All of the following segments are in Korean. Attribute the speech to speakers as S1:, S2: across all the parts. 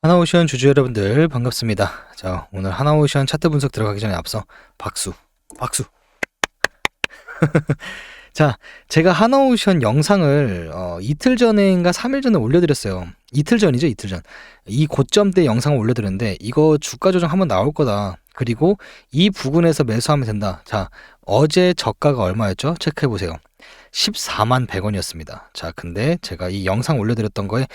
S1: 하나오션 주주 여러분들 반갑습니다. 자, 오늘 하나오션 차트 분석 들어가기 전에 앞서 박수, 박수. 자, 제가 하나오션 영상을 어, 이틀 전인가 3일 전에 올려드렸어요. 이틀 전이죠, 이틀 전. 이 고점 때 영상을 올려드렸는데 이거 주가 조정 한번 나올 거다. 그리고 이 부근에서 매수하면 된다. 자, 어제 저가가 얼마였죠? 체크해 보세요. 14만 100원이었습니다. 자, 근데 제가 이 영상 올려드렸던 거에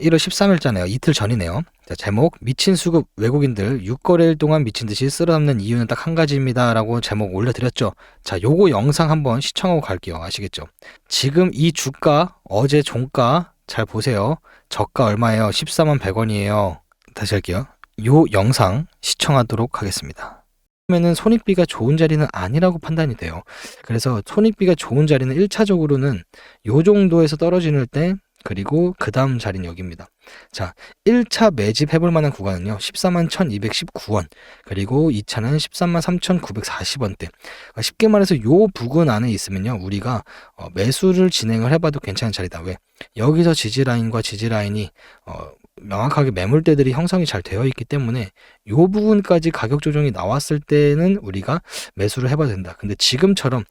S1: 1월 13일자네요. 이틀 전이네요. 자, 제목 미친 수급 외국인들 6거래일 동안 미친 듯이 쓸어담는 이유는 딱 한 가지입니다라고 제목 올려드렸죠. 자, 요거 영상 한번 시청하고 갈게요. 아시겠죠? 지금 이 주가 어제 종가 잘 보세요. 저가 얼마예요? 14만 100원이에요. 다시 할게요. 요 영상 시청하도록 하겠습니다. 그러면은 손익비가 좋은 자리는 아니라고 판단이 돼요. 그래서 손익비가 좋은 자리는 1차적으로는 요 정도에서 떨어지는 때 그리고 그 다음 자리는 여기입니다. 자, 1차 매집 해볼 만한 구간은요. 14만 1219원 그리고 2차는 13만 3940원대 그러니까 쉽게 말해서 요 부근 안에 있으면요. 우리가 어, 매수를 진행을 해봐도 괜찮은 자리다. 왜? 여기서 지지라인과 지지라인이 어, 명확하게 매물대들이 형성이 잘 되어 있기 때문에 요 부분까지 가격 조정이 나왔을 때는 우리가 매수를 해봐도 된다. 근데 지금처럼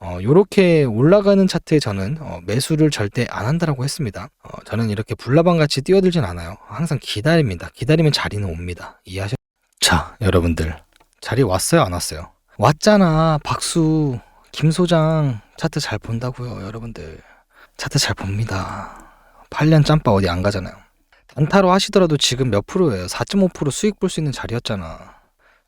S1: 어, 요렇게 올라가는 차트에 저는 어, 매수를 절대 안 한다라고 했습니다. 어, 저는 이렇게 불나방 같이 뛰어들진 않아요. 항상 기다립니다. 기다리면 자리는 옵니다. 이해하셨? 자, 여러분들 자리 왔어요, 안 왔어요? 왔잖아, 박수. 김 소장 차트 잘 본다고요, 여러분들. 차트 잘 봅니다. 8년 짬바 어디 안 가잖아요. 단타로 하시더라도 지금 몇 프로예요? 4.5% 수익 볼 수 있는 자리였잖아.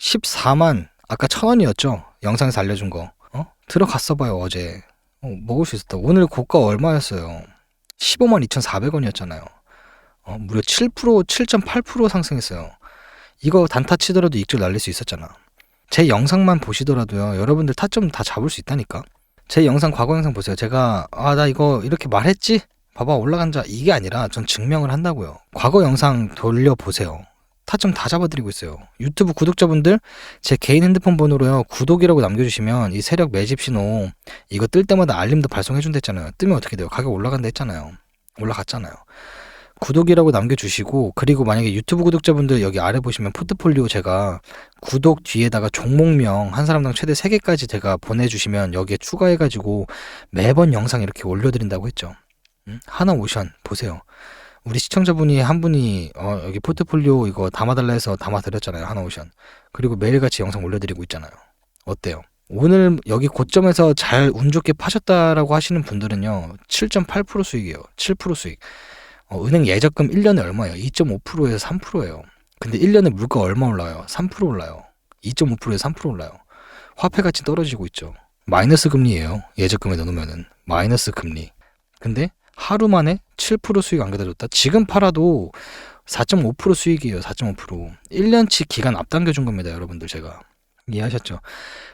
S1: 14만 아까 천 원이었죠? 영상에서 알려준 거. 어? 들어갔어 봐요 어제. 어, 먹을 수 있었다. 오늘 고가 얼마였어요? 15만 2,400원이었잖아요. 어, 무려 7% 7.8% 상승했어요. 이거 단타 치더라도 익절 날릴 수 있었잖아. 제 영상만 보시더라도요. 여러분들 타점 다 잡을 수 있다니까. 제 영상 과거 영상 보세요. 제가 아 나 이거 이렇게 말했지? 봐봐 올라간 자 이게 아니라 전 증명을 한다고요. 과거 영상 돌려보세요. 타점 다 잡아드리고 있어요. 유튜브 구독자분들 제 개인 핸드폰 번호로요 구독이라고 남겨주시면 이 세력 매집 신호 이거 뜰 때마다 알림도 발송해준댔잖아요. 뜨면 어떻게 돼요? 가격 올라간다 했잖아요. 올라갔잖아요. 구독이라고 남겨주시고 그리고 만약에 유튜브 구독자분들 여기 아래 보시면 포트폴리오 제가 구독 뒤에다가 종목명 한 사람당 최대 3개까지 제가 보내주시면 여기에 추가해가지고 매번 영상 이렇게 올려드린다고 했죠. 음? 하나 오션 보세요. 우리 시청자분이 한 분이 어, 여기 포트폴리오 이거 담아달라 해서 담아드렸잖아요. 하나 오션. 그리고 매일같이 영상 올려드리고 있잖아요. 어때요? 오늘 여기 고점에서 잘 운 좋게 파셨다라고 하시는 분들은요. 7.8% 수익이에요. 7% 수익. 어, 은행 예적금 1년에 얼마예요? 2.5%에서 3%예요. 근데 1년에 물가 얼마 올라요? 3% 올라요. 2.5%에서 3% 올라요. 화폐 가치 떨어지고 있죠. 마이너스 금리예요. 예적금에 넣으면은 마이너스 금리. 근데 하루 만에 7% 수익 안 가져줬다. 지금 팔아도 4.5% 수익이에요. 4.5%. 1년치 기간 앞당겨 준 겁니다, 여러분들 제가. 이해하셨죠?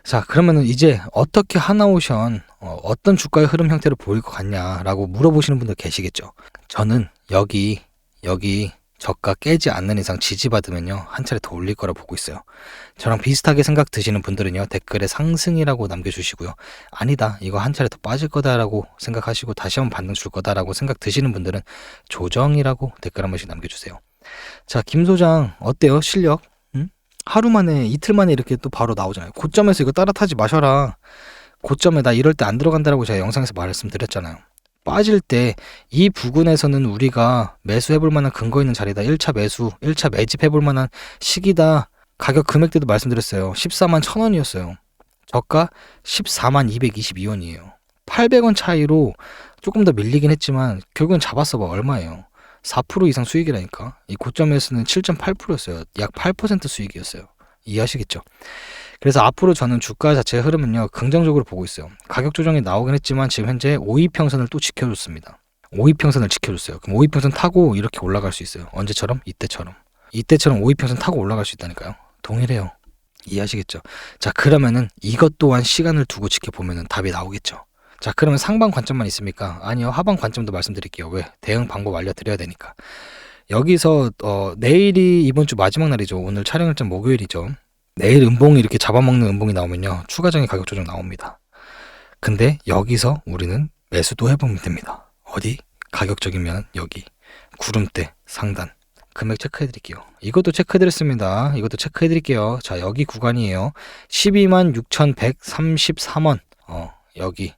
S1: 자, 그러면은 이제 어떻게 하나오션 어, 어떤 주가의 흐름 형태를 보일 것 같냐라고 물어보시는 분들 계시겠죠. 저는 여기 여기 저가 깨지 않는 이상 지지받으면요 한 차례 더 올릴 거라 보고 있어요. 저랑 비슷하게 생각 드시는 분들은요 댓글에 상승이라고 남겨주시고요. 아니다 이거 한 차례 더 빠질 거다라고 생각하시고 다시 한번 반등 줄 거다라고 생각 드시는 분들은 조정이라고 댓글 한 번씩 남겨주세요. 자 김 소장 어때요 실력? 응? 하루 만에 이틀 만에 이렇게 또 바로 나오잖아요. 고점에서 이거 따라 타지 마셔라. 고점에 나 이럴 때 안 들어간다라고 제가 영상에서 말씀드렸잖아요. 빠질 때 이 부근에서는 우리가 매수해 볼 만한 근거 있는 자리다. 1차 매수, 1차 매집해 볼 만한 시기다. 가격 금액대도 말씀드렸어요. 14만 1000원이었어요. 저가 14만 222원이에요. 800원 차이로 조금 더 밀리긴 했지만 결국은 잡았어 봐. 얼마예요? 4% 이상 수익이라니까. 이 고점에서는 7.8%였어요. 약 8% 수익이었어요. 이해하시겠죠? 그래서 앞으로 저는 주가 자체의 흐름은요 긍정적으로 보고 있어요. 가격 조정이 나오긴 했지만 지금 현재 5위 평선을 또 지켜줬습니다. 5위 평선을 지켜줬어요. 그럼 5위 평선 타고 이렇게 올라갈 수 있어요. 언제처럼? 이때처럼. 이때처럼 5위 평선 타고 올라갈 수 있다니까요. 동일해요. 이해하시겠죠? 자 그러면은 이것 또한 시간을 두고 지켜보면은 답이 나오겠죠. 자 그러면 상방 관점만 있습니까? 아니요 하방 관점도 말씀드릴게요. 왜? 대응 방법 알려드려야 되니까. 여기서 어, 내일이 이번 주 마지막 날이죠. 오늘 촬영 일정 목요일이죠. 내일 음봉이 이렇게 잡아먹는 음봉이 나오면요. 추가적인 가격 조정 나옵니다. 근데 여기서 우리는 매수도 해보면 됩니다. 어디? 가격적이면 여기. 구름대 상단. 금액 체크해 드릴게요. 이것도 체크해 드렸습니다. 이것도 체크해 드릴게요. 자, 여기 구간이에요. 12만 6,133원. 어, 여기.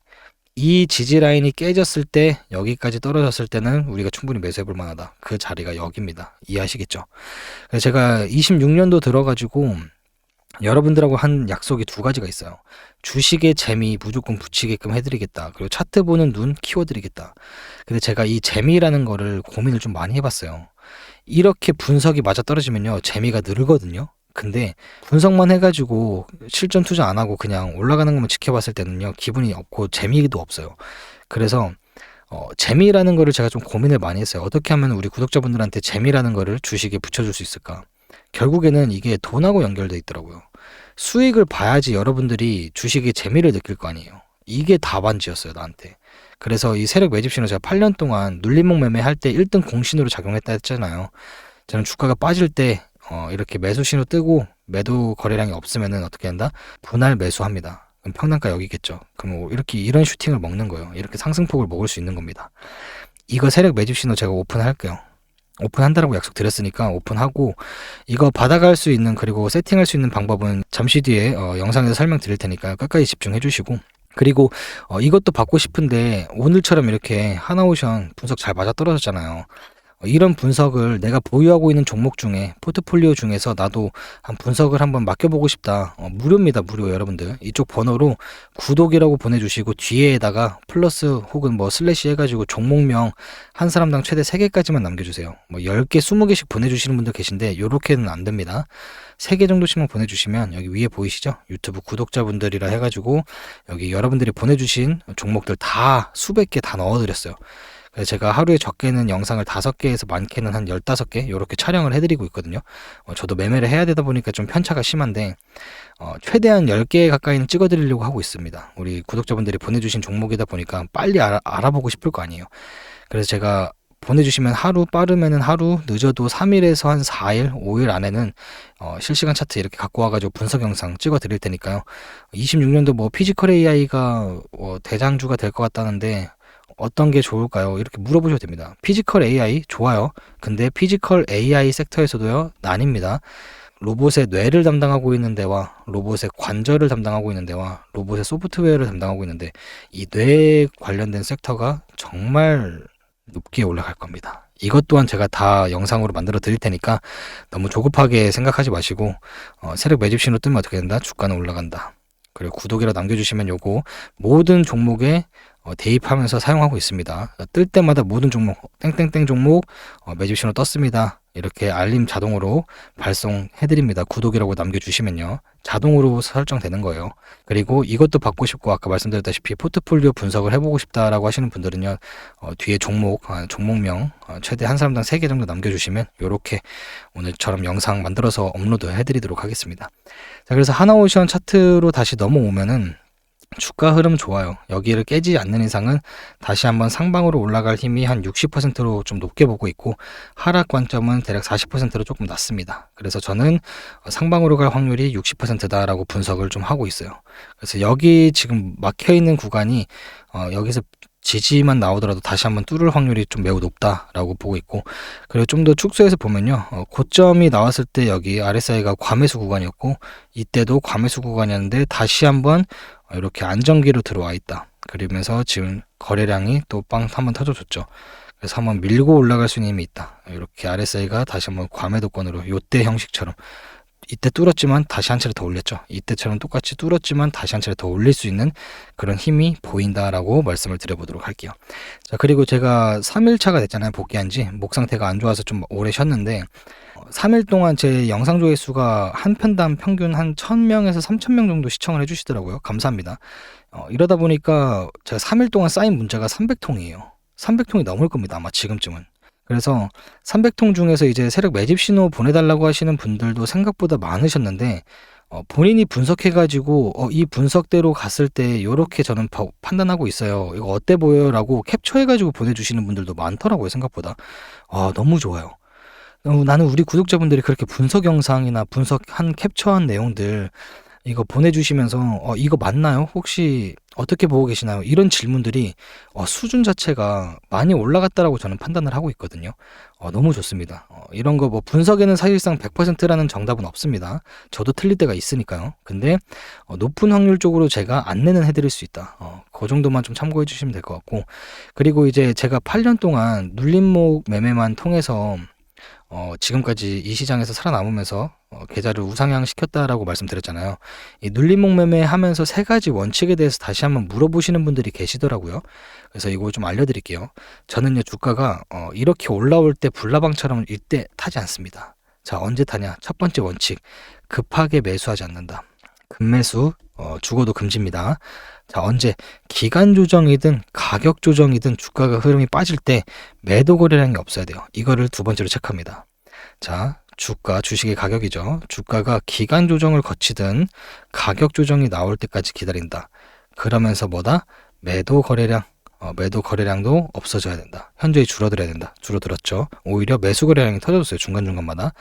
S1: 이 지지 라인이 깨졌을 때 여기까지 떨어졌을 때는 우리가 충분히 매수해 볼 만하다. 그 자리가 여기입니다. 이해하시겠죠? 제가 26년도 들어 가지고 여러분들하고 한 약속이 두 가지가 있어요. 주식의 재미 무조건 붙이게끔 해드리겠다. 그리고 차트 보는 눈 키워드리겠다. 근데 제가 이 재미라는 거를 고민을 좀 많이 해봤어요. 이렇게 분석이 맞아 떨어지면요. 재미가 늘거든요. 근데 분석만 해가지고 실전 투자 안 하고 그냥 올라가는 것만 지켜봤을 때는요. 기분이 없고 재미도 없어요. 그래서 어, 재미라는 거를 제가 좀 고민을 많이 했어요. 어떻게 하면 우리 구독자분들한테 재미라는 거를 주식에 붙여줄 수 있을까? 결국에는 이게 돈하고 연결돼 있더라고요. 수익을 봐야지 여러분들이 주식의 재미를 느낄 거 아니에요. 이게 답안지였어요, 나한테. 그래서 이 세력 매집 신호 제가 8년 동안 눌림목 매매 할 때 1등 공신으로 작용했다 했잖아요. 저는 주가가 빠질 때 어, 이렇게 매수 신호 뜨고 매도 거래량이 없으면은 어떻게 한다? 분할 매수합니다. 그럼 평단가 여기겠죠. 그럼 뭐 이렇게 이런 슈팅을 먹는 거예요. 이렇게 상승폭을 먹을 수 있는 겁니다. 이거 세력 매집 신호 제가 오픈할게요. 오픈한다라고 약속 드렸으니까 오픈하고 이거 받아갈 수 있는 그리고 세팅할 수 있는 방법은 잠시 뒤에 어, 영상에서 설명드릴 테니까 끝까지 집중해 주시고 그리고 어, 이것도 받고 싶은데 오늘처럼 이렇게 하나오션 분석 잘 맞아 떨어졌잖아요. 어, 이런 분석을 내가 보유하고 있는 종목 중에 포트폴리오 중에서 나도 한 분석을 한번 맡겨보고 싶다. 어, 무료입니다, 무료 여러분들. 이쪽 번호로 구독이라고 보내주시고 뒤에다가 플러스 혹은 뭐 슬래시 해가지고 종목명 한 사람당 최대 3개까지만 남겨주세요. 뭐 10개, 20개씩 보내주시는 분들 계신데 요렇게는 안 됩니다. 3개 정도씩만 보내주시면 여기 위에 보이시죠? 유튜브 구독자분들이라 해가지고 여기 여러분들이 보내주신 종목들 다 수백 개 다 넣어드렸어요. 그래서 제가 하루에 적게는 영상을 다섯 개에서 많게는 한 열다섯 개 이렇게 촬영을 해드리고 있거든요. 어, 저도 매매를 해야 되다 보니까 좀 편차가 심한데 어, 최대한 10개 가까이는 찍어드리려고 하고 있습니다. 우리 구독자분들이 보내주신 종목이다 보니까 빨리 알아, 알아보고 싶을 거 아니에요. 그래서 제가 보내주시면 하루 빠르면은 하루 늦어도 3일에서 한 4일, 5일 안에는 어, 실시간 차트 이렇게 갖고 와가지고 분석 영상 찍어 드릴 테니까요. 26년도 뭐 피지컬 AI가 어, 대장주가 될 것 같다는데 어떤 게 좋을까요? 이렇게 물어보셔도 됩니다. 피지컬 AI 좋아요. 근데 피지컬 AI 섹터에서도요, 나뉩니다. 로봇의 뇌를 담당하고 있는 데와 로봇의 관절을 담당하고 있는 데와 로봇의 소프트웨어를 담당하고 있는데 이 뇌 관련된 섹터가 정말 높게 올라갈 겁니다. 이것 또한 제가 다 영상으로 만들어 드릴 테니까 너무 조급하게 생각하지 마시고 어, 세력 매집 신호 뜨면 어떻게 된다? 주가는 올라간다. 그리고 구독이라 남겨주시면 요거 모든 종목에 어, 대입하면서 사용하고 있습니다. 뜰 때마다 모든 종목 땡땡땡 종목 어, 매집 신호 떴습니다. 이렇게 알림 자동으로 발송해드립니다. 구독이라고 남겨주시면요. 자동으로 설정되는 거예요. 그리고 이것도 받고 싶고 아까 말씀드렸다시피 포트폴리오 분석을 해보고 싶다라고 하시는 분들은요. 어, 뒤에 종목, 아, 종목명 어, 최대 한 사람당 3개 정도 남겨주시면 이렇게 오늘처럼 영상 만들어서 업로드 해드리도록 하겠습니다. 자 그래서 하나오션 차트로 다시 넘어오면은 주가 흐름 좋아요. 여기를 깨지 않는 이상은 다시 한번 상방으로 올라갈 힘이 한 60%로 좀 높게 보고 있고 하락 관점은 대략 40%로 조금 낮습니다. 그래서 저는 상방으로 갈 확률이 60%다라고 분석을 좀 하고 있어요. 그래서 여기 지금 막혀 있는 구간이 어, 여기서 지지만 나오더라도 다시 한번 뚫을 확률이 좀 매우 높다라고 보고 있고 그리고 좀 더 축소해서 보면요 어, 고점이 나왔을 때 여기 RSI가 과매수 구간이었고 이때도 과매수 구간이었는데 다시 한번 이렇게 안정기로 들어와 있다. 그러면서 지금 거래량이 또 빵 한번 터져줬죠. 그래서 한번 밀고 올라갈 수 있는 힘이 있다. 이렇게 RSI가 다시 한번 과매도권으로 요때 형식처럼 이때 뚫었지만 다시 한 차례 더 올렸죠. 이때처럼 똑같이 뚫었지만 다시 한 차례 더 올릴 수 있는 그런 힘이 보인다라고 말씀을 드려보도록 할게요. 자, 그리고 제가 3일차가 됐잖아요. 복귀한 지. 목 상태가 안 좋아서 좀 오래 쉬었는데 3일 동안 제 영상 조회수가 한 편당 평균 한 1000명에서 3000명 정도 시청을 해주시더라고요. 감사합니다. 어, 이러다 보니까 제가 3일 동안 쌓인 문자가 300통이에요. 300통이 넘을 겁니다. 아마 지금쯤은. 그래서 300통 중에서 이제 세력 매집 신호 보내달라고 하시는 분들도 생각보다 많으셨는데 어, 본인이 분석해가지고 어, 이 분석대로 갔을 때 이렇게 저는 바, 판단하고 있어요. 이거 어때 보여라고 캡처해가지고 보내주시는 분들도 많더라고요 생각보다. 아 너무 좋아요. 어, 나는 우리 구독자분들이 그렇게 분석 영상이나 분석한 캡처한 내용들 이거 보내주시면서 어, 이거 맞나요? 혹시 어떻게 보고 계시나요? 이런 질문들이 어, 수준 자체가 많이 올라갔다라고 저는 판단을 하고 있거든요. 어, 너무 좋습니다. 어, 이런 거 뭐 분석에는 사실상 100%라는 정답은 없습니다. 저도 틀릴 때가 있으니까요. 근데 어, 높은 확률 쪽으로 제가 안내는 해드릴 수 있다. 어, 그 정도만 좀 참고해 주시면 될 것 같고 그리고 이제 제가 8년 동안 눌림목 매매만 통해서 어, 지금까지 이 시장에서 살아남으면서 어, 계좌를 우상향 시켰다라고 말씀드렸잖아요. 이 눌림목 매매 하면서 세 가지 원칙에 대해서 다시 한번 물어보시는 분들이 계시더라고요. 그래서 이거 좀 알려드릴게요. 저는요, 주가가 어, 이렇게 올라올 때 불나방처럼 이때 타지 않습니다. 자, 언제 타냐? 첫 번째 원칙. 급하게 매수하지 않는다. 급매수, 어, 죽어도 금지입니다. 자, 언제 기간 조정이든 가격 조정이든 주가가 흐름이 빠질 때 매도 거래량이 없어야 돼요. 이거를 두 번째로 체크합니다. 자, 주가, 주식의 가격이죠. 주가가 기간 조정을 거치든 가격 조정이 나올 때까지 기다린다. 그러면서 뭐다? 매도 거래량, 어, 매도 거래량도 없어져야 된다. 현저히 줄어들어야 된다. 줄어들었죠. 오히려 매수 거래량이 터졌어요. 중간중간마다.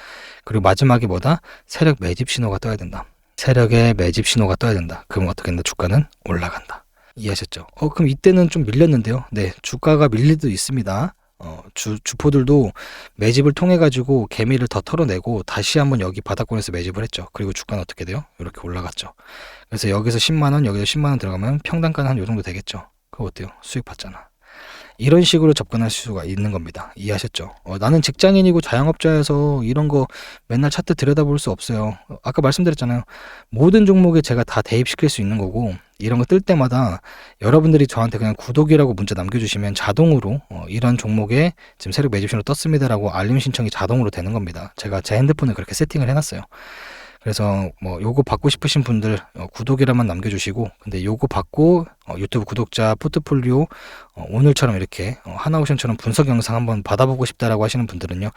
S1: 그리고 마지막에 뭐다? 세력 매집 신호가 떠야 된다. 세력의 매집 신호가 떠야 된다. 그럼 어떻게 된다? 주가는 올라간다. 이해하셨죠? 어, 그럼 이때는 좀 밀렸는데요. 네, 주가가 밀릴 수도 있습니다. 어, 주, 주포들도 매집을 통해 가지고 개미를 더 털어내고 다시 한번 여기 바닥권에서 매집을 했죠. 그리고 주가는 어떻게 돼요? 이렇게 올라갔죠. 그래서 여기서 10만 원, 여기서 10만 원 들어가면 평단가는 한 요 정도 되겠죠. 그거 어때요? 수익 받잖아. 이런 식으로 접근할 수가 있는 겁니다. 이해하셨죠? 어, 나는 직장인이고 자영업자여서 이런 거 맨날 차트 들여다볼 수 없어요. 어, 아까 말씀드렸잖아요. 모든 종목에 제가 다 대입시킬 수 있는 거고 이런 거 뜰 때마다 여러분들이 저한테 그냥 구독이라고 문자 남겨주시면 자동으로 어, 이런 종목에 지금 세력 매집신호 떴습니다라고 알림 신청이 자동으로 되는 겁니다. 제가 제 핸드폰에 그렇게 세팅을 해놨어요. 그래서 뭐 요거 받고 싶으신 분들 어, 구독이라만 남겨주시고 근데 요거 받고 어, 유튜브 구독자 포트폴리오 어, 오늘처럼 이렇게 어, 하나오션처럼 분석 영상 한번 받아보고 싶다라고 하시는 분들은요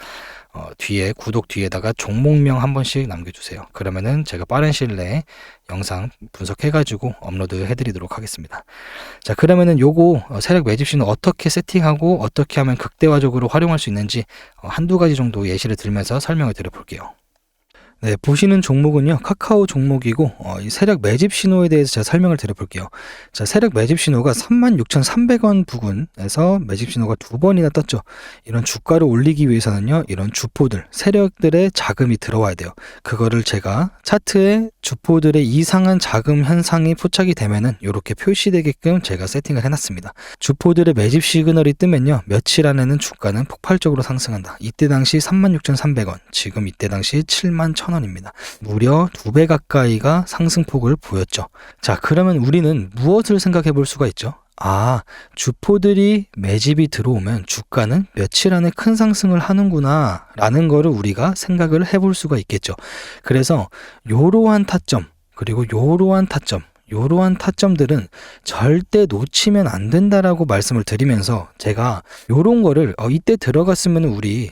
S1: 어, 뒤에 구독 뒤에다가 종목명 한 번씩 남겨주세요. 그러면은 제가 빠른 시일 내에 영상 분석해가지고 업로드 해드리도록 하겠습니다. 자 그러면은 요거 어, 세력 매집신호 어떻게 세팅하고 어떻게 하면 극대화적으로 활용할 수 있는지 어, 한두 가지 정도 예시를 들면서 설명을 드려볼게요. 네, 보시는 종목은요, 카카오 종목이고, 어, 이 세력 매집 신호에 대해서 제가 설명을 드려볼게요. 자, 세력 매집 신호가 36,300원 부근에서 매집 신호가 두 번이나 떴죠. 이런 주가를 올리기 위해서는요, 이런 주포들, 세력들의 자금이 들어와야 돼요. 그거를 제가 차트에 주포들의 이상한 자금 현상이 포착이 되면은 이렇게 표시되게끔 제가 세팅을 해놨습니다. 주포들의 매집 시그널이 뜨면요, 며칠 안에는 주가는 폭발적으로 상승한다. 이때 당시 36,300원, 지금 이때 당시 7만 1 1원입니다 무려 두 배 가까이가 상승폭을 보였죠. 자, 그러면 우리는 무엇을 생각해 볼 수가 있죠? 아, 주포들이 매집이 들어오면 주가는 며칠 안에 큰 상승을 하는구나 라는 거를 우리가 생각을 해볼 수가 있겠죠. 그래서 요러한 타점, 그리고 요러한 타점, 요러한 타점들은 절대 놓치면 안 된다라고 말씀을 드리면서 제가 요런 거를 어, 이때 들어갔으면 우리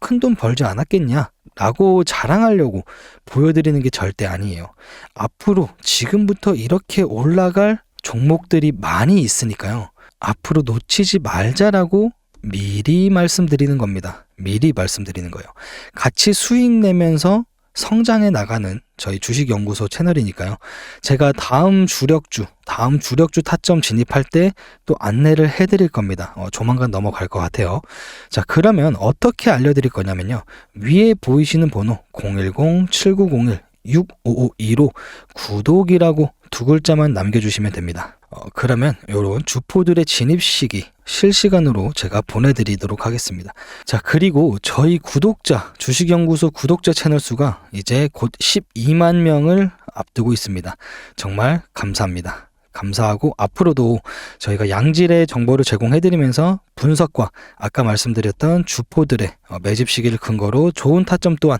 S1: 큰 돈 벌지 않았겠냐 라고 자랑하려고 보여드리는 게 절대 아니에요. 앞으로 지금부터 이렇게 올라갈 종목들이 많이 있으니까요. 앞으로 놓치지 말자라고 미리 말씀드리는 겁니다. 미리 말씀드리는 거예요. 같이 수익 내면서 성장해 나가는 저희 주식연구소 채널이니까요. 제가 다음 주력주, 다음 주력주 타점 진입할 때 또 안내를 해드릴 겁니다. 어, 조만간 넘어갈 것 같아요. 자, 그러면 어떻게 알려드릴 거냐면요. 위에 보이시는 번호 010-7901-6552로 구독이라고 두 글자만 남겨주시면 됩니다. 어, 그러면 이런 주포들의 진입 시기 실시간으로 제가 보내드리도록 하겠습니다. 자, 그리고 저희 구독자, 주식연구소 구독자 채널 수가 이제 곧 12만 명을 앞두고 있습니다. 정말 감사합니다. 감사하고 앞으로도 저희가 양질의 정보를 제공해드리면서 분석과 아까 말씀드렸던 주포들의 어, 매집 시기를 근거로 좋은 타점 또한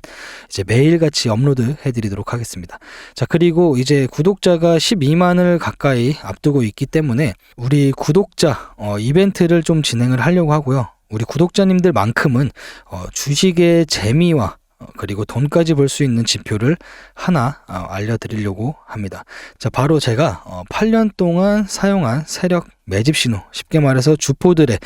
S1: 이제 매일같이 업로드 해드리도록 하겠습니다. 자 그리고 이제 구독자가 12만을 가까이 앞두고 있기 때문에 우리 구독자 어, 이벤트를 좀 진행을 하려고 하고요. 우리 구독자님들만큼은 어, 주식의 재미와 어, 그리고 돈까지 벌 수 있는 지표를 하나 어, 알려드리려고 합니다. 자, 바로 제가 8년 어, 동안 사용한 세력 매집 신호, 쉽게 말해서 주포들의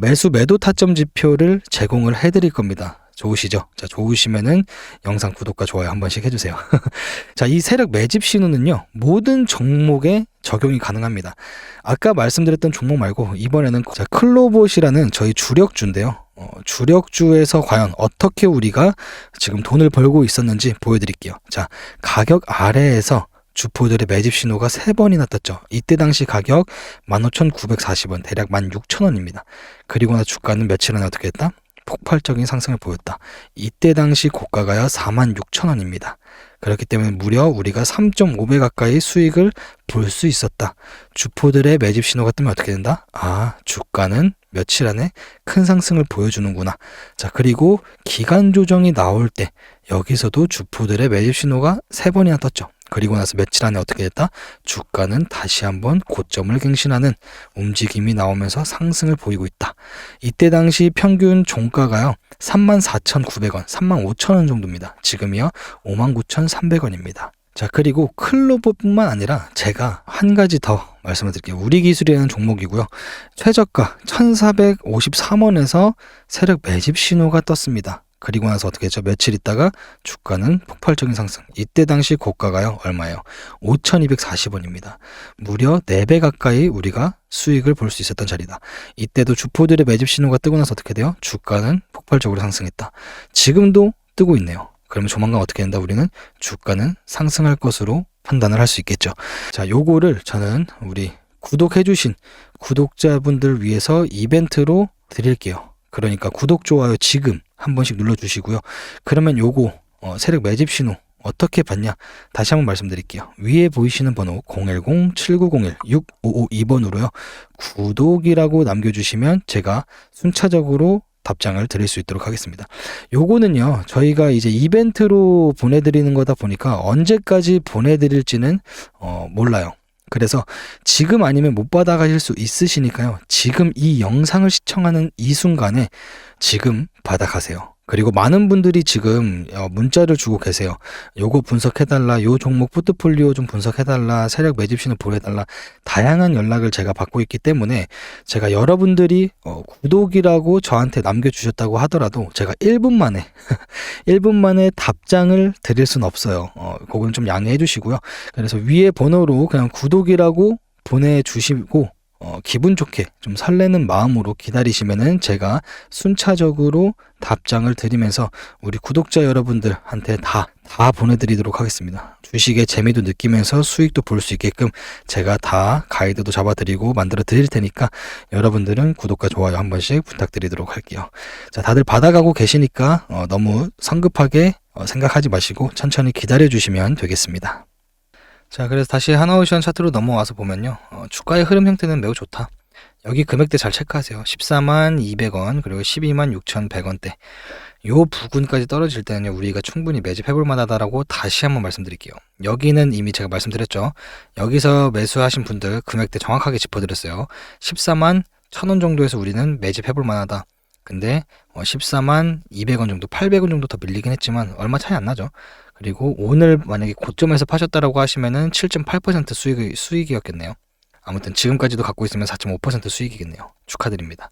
S1: 매수 매도 타점 지표를 제공을 해드릴 겁니다. 좋으시죠? 자, 좋으시면은 영상 구독과 좋아요 한 번씩 해주세요. 자, 이 세력 매집 신호는요, 모든 종목에 적용이 가능합니다. 아까 말씀드렸던 종목 말고 이번에는 자, 클로봇이라는 저희 주력주인데요. 어, 주력주에서 과연 어떻게 우리가 지금 돈을 벌고 있었는지 보여드릴게요. 자, 가격 아래에서 주포들의 매집 신호가 세 번이나 떴죠. 이때 당시 가격 15,940원, 대략 16,000원입니다. 그리고 나 주가는 며칠 안에 어떻게 했다? 폭발적인 상승을 보였다. 이때 당시 고가가요 46,000원입니다. 그렇기 때문에 무려 우리가 3.5배 가까이 수익을 볼 수 있었다. 주포들의 매집 신호가 뜨면 어떻게 된다? 아, 주가는 며칠 안에 큰 상승을 보여주는구나. 자, 그리고 기간 조정이 나올 때 여기서도 주포들의 매집 신호가 세 번이나 떴죠. 그리고 나서 며칠 안에 어떻게 됐다? 주가는 다시 한번 고점을 갱신하는 움직임이 나오면서 상승을 보이고 있다. 이때 당시 평균 종가가요. 34,900원, 35,000원 정도입니다. 지금이요. 59,300원입니다. 자, 그리고 클로버뿐만 아니라 제가 한 가지 더 말씀을 드릴게요. 우리 기술이라는 종목이고요. 최저가 1,453원에서 세력 매집 신호가 떴습니다. 그리고 나서 어떻게 했죠? 며칠 있다가 주가는 폭발적인 상승. 이때 당시 고가가요. 얼마예요? 5,240원입니다. 무려 4배 가까이 우리가 수익을 볼 수 있었던 자리다. 이때도 주포들의 매집 신호가 뜨고 나서 어떻게 돼요? 주가는 폭발적으로 상승했다. 지금도 뜨고 있네요. 그러면 조만간 어떻게 된다? 우리는 주가는 상승할 것으로 판단을 할 수 있겠죠. 자, 요거를 저는 우리 구독해주신 구독자분들 위해서 이벤트로 드릴게요. 그러니까 구독, 좋아요 지금 한 번씩 눌러주시고요. 그러면 요거 어, 세력 매집 신호 어떻게 받냐? 다시 한번 말씀드릴게요. 위에 보이시는 번호 010-7901-6552번으로요. 구독이라고 남겨주시면 제가 순차적으로 답장을 드릴 수 있도록 하겠습니다. 요거는요, 저희가 이제 이벤트로 보내드리는 거다 보니까 언제까지 보내드릴지는 어, 몰라요. 그래서 지금 아니면 못 받아가실 수 있으시니까요. 지금 이 영상을 시청하는 이 순간에 지금 받아가세요. 그리고 많은 분들이 지금 어, 문자를 주고 계세요. 요거 분석해달라, 요 종목 포트폴리오 좀 분석해달라, 세력 매집신을 보여달라, 다양한 연락을 제가 받고 있기 때문에 제가 여러분들이 어, 구독이라고 저한테 남겨주셨다고 하더라도 제가 1분 만에, 1분 만에 답장을 드릴 순 없어요. 어, 그건 좀 양해해 주시고요. 그래서 위에 번호로 그냥 구독이라고 보내주시고, 어, 기분 좋게 좀 설레는 마음으로 기다리시면은 제가 순차적으로 답장을 드리면서 우리 구독자 여러분들한테 다, 다 보내드리도록 하겠습니다. 주식의 재미도 느끼면서 수익도 볼 수 있게끔 제가 다 가이드도 잡아드리고 만들어 드릴 테니까 여러분들은 구독과 좋아요 한 번씩 부탁드리도록 할게요. 자, 다들 받아가고 계시니까 어, 너무 성급하게 어, 생각하지 마시고 천천히 기다려 주시면 되겠습니다. 자, 그래서 다시 하나오션 차트로 넘어와서 보면요. 어, 주가의 흐름 형태는 매우 좋다. 여기 금액대 잘 체크하세요. 14만 200원, 그리고 12만 6,100원대. 요 부근까지 떨어질 때는요, 우리가 충분히 매집해볼 만하다라고 다시 한번 말씀드릴게요. 여기는 이미 제가 말씀드렸죠. 여기서 매수하신 분들 금액대 정확하게 짚어드렸어요. 14만 1000원 정도에서 우리는 매집해볼 만하다. 근데 14만 어, 200원 정도, 800원 정도 더 밀리긴 했지만 얼마 차이 안 나죠. 그리고 오늘 만약에 고점에서 파셨다라고 하시면은 7.8% 수익, 수익이었겠네요. 아무튼 지금까지도 갖고 있으면 4.5% 수익이겠네요. 축하드립니다.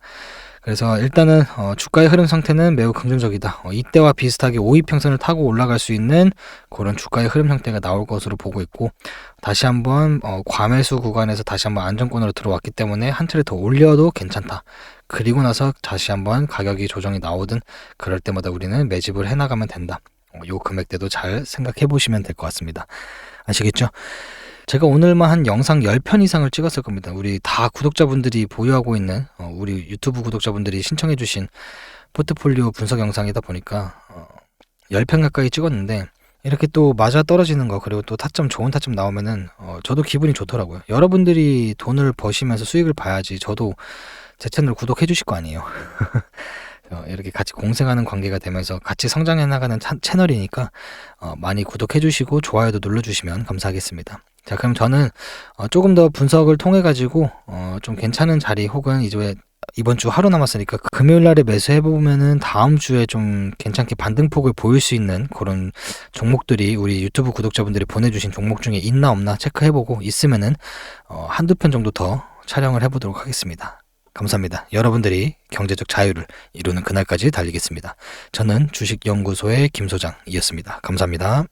S1: 그래서 일단은 어, 주가의 흐름 상태는 매우 긍정적이다. 어, 이때와 비슷하게 5위 평선을 타고 올라갈 수 있는 그런 주가의 흐름 형태가 나올 것으로 보고 있고 다시 한번 어, 과매수 구간에서 다시 한번 안정권으로 들어왔기 때문에 한 차례 더 올려도 괜찮다. 그리고 나서 다시 한번 가격이 조정이 나오든 그럴 때마다 우리는 매집을 해나가면 된다. 어, 요 금액대도 잘 생각해 보시면 될 것 같습니다. 아시겠죠? 제가 오늘만 한 영상 10편 이상을 찍었을 겁니다. 우리 다 구독자분들이 보유하고 있는 어, 우리 유튜브 구독자분들이 신청해 주신 포트폴리오 분석 영상이다 보니까 어, 10편 가까이 찍었는데 이렇게 또 맞아 떨어지는 거 그리고 또 타점 좋은 타점 나오면은 어, 저도 기분이 좋더라고요. 여러분들이 돈을 버시면서 수익을 봐야지 저도 제 채널 구독해 주실 거 아니에요. 어, 이렇게 같이 공생하는 관계가 되면서 같이 성장해 나가는 차, 채널이니까 어, 많이 구독해 주시고 좋아요도 눌러 주시면 감사하겠습니다. 자, 그럼 저는 어, 조금 더 분석을 통해 가지고 어, 좀 괜찮은 자리 혹은 이제 이번 주 하루 남았으니까 금요일 날에 매수해 보면은 다음 주에 좀 괜찮게 반등폭을 보일 수 있는 그런 종목들이 우리 유튜브 구독자분들이 보내주신 종목 중에 있나 없나 체크해 보고 있으면은 어, 한두 편 정도 더 촬영을 해 보도록 하겠습니다. 감사합니다. 여러분들이 경제적 자유를 이루는 그날까지 달리겠습니다. 저는 주식연구소의 김 소장이었습니다. 감사합니다.